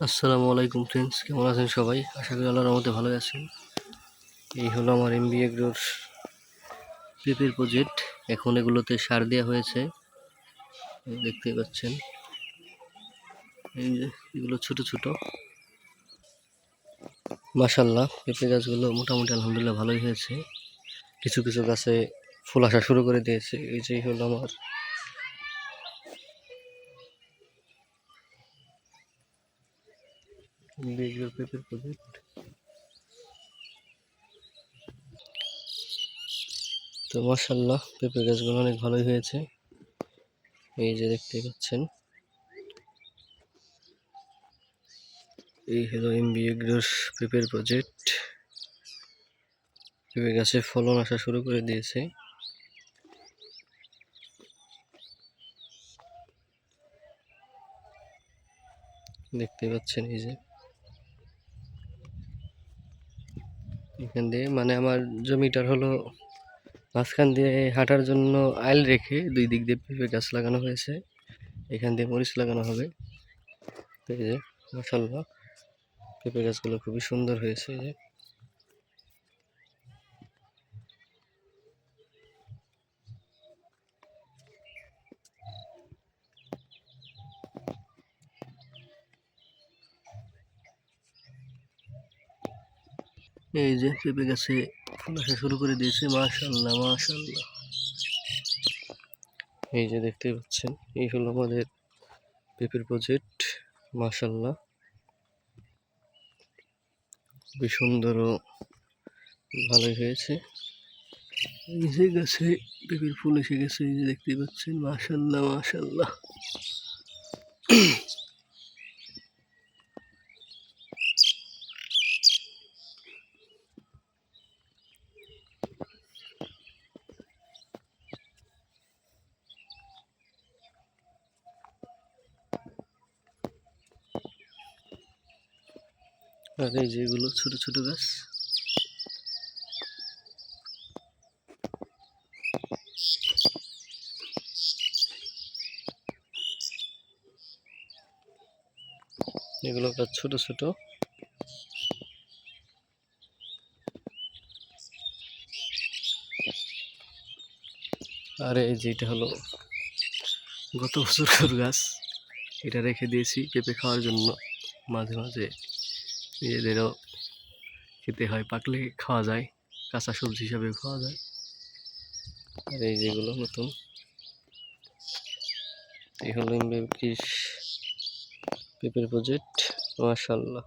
আসসালামু আলাইকুম ফ্রেন্ডস কেমন আছেন সবাই? আশা করি আল্লাহর রহমতে ভালোই আছেন। এই হলো আমার এমবি এগ্রোর পেঁপের প্রজেক্ট এখন এগুলোতে সার দেওয়া হয়েছে। দেখতে পাচ্ছেন। এই যে এগুলো ছোট ছোট। মাশাল্লাহ পেঁপে গাছগুলো মোটামুটি আলহামদুলিল্লাহ ভালোই হয়েছে। কিছু কিছু গাছে ফুল আসা শুরু করে দিয়েছে। এই যে হলো আমার এগ্রোর পেঁপের প্রজেক্ট তো মার্শাল্লাহ পেঁপে গাছগুলো অনেক ভালোই হয়েছে। এই যে দেখতে পাচ্ছেন। এই হলো এমবি এগ্রোর পেঁপের প্রজেক্ট পেঁপে গাছে ফলন আসা শুরু করে দিয়েছে। দেখতে পাচ্ছেন এই যে। এখান দিয়ে মানে আমার জমিটার হলো মাঝখান দিয়ে হাঁটার জন্য আইল রেখে দুই দিক দিয়ে পেঁপে গাছ লাগানো হয়েছে। এখান দিয়ে মরিচ লাগানো হবে। এই যে মশাল্লা পেঁপে গাছগুলো খুবই সুন্দর হয়েছে। এই যে এই যে পেঁপে গাছে আসা শুরু করে দিয়েছে মাশাল্লাহ মাশাল্লাহ এই যে দেখতে পাচ্ছেন, এই হলো আমাদের পেঁপের প্রজেক্ট মাশাল্লাহ খুবই সুন্দর ও ভালোই হয়েছে। এই যে গাছে পেঁপের ফুল এসে গেছে, এই যে দেখতে পাচ্ছেন মাশাল্লাহ মাশাল্লাহ আর এই যেগুলো ছোট ছোট গাছ। এগুলো গাছ ছোট ছোট। আর এই যেটা হলো গত বছর গাছ। এটা রেখে দিয়েছি পেঁপে খাওয়ার জন্য মাঝে মাঝে। নিজেদেরও খেতে হয়, পাকলে খাওয়া যায়, কাঁচা সবজি হিসাবেও খাওয়া যায়। আর এই যেগুলো নতুন। এই হলো ইমবেকিস পেঁপের প্রজেক্ট মাশাল্লাহ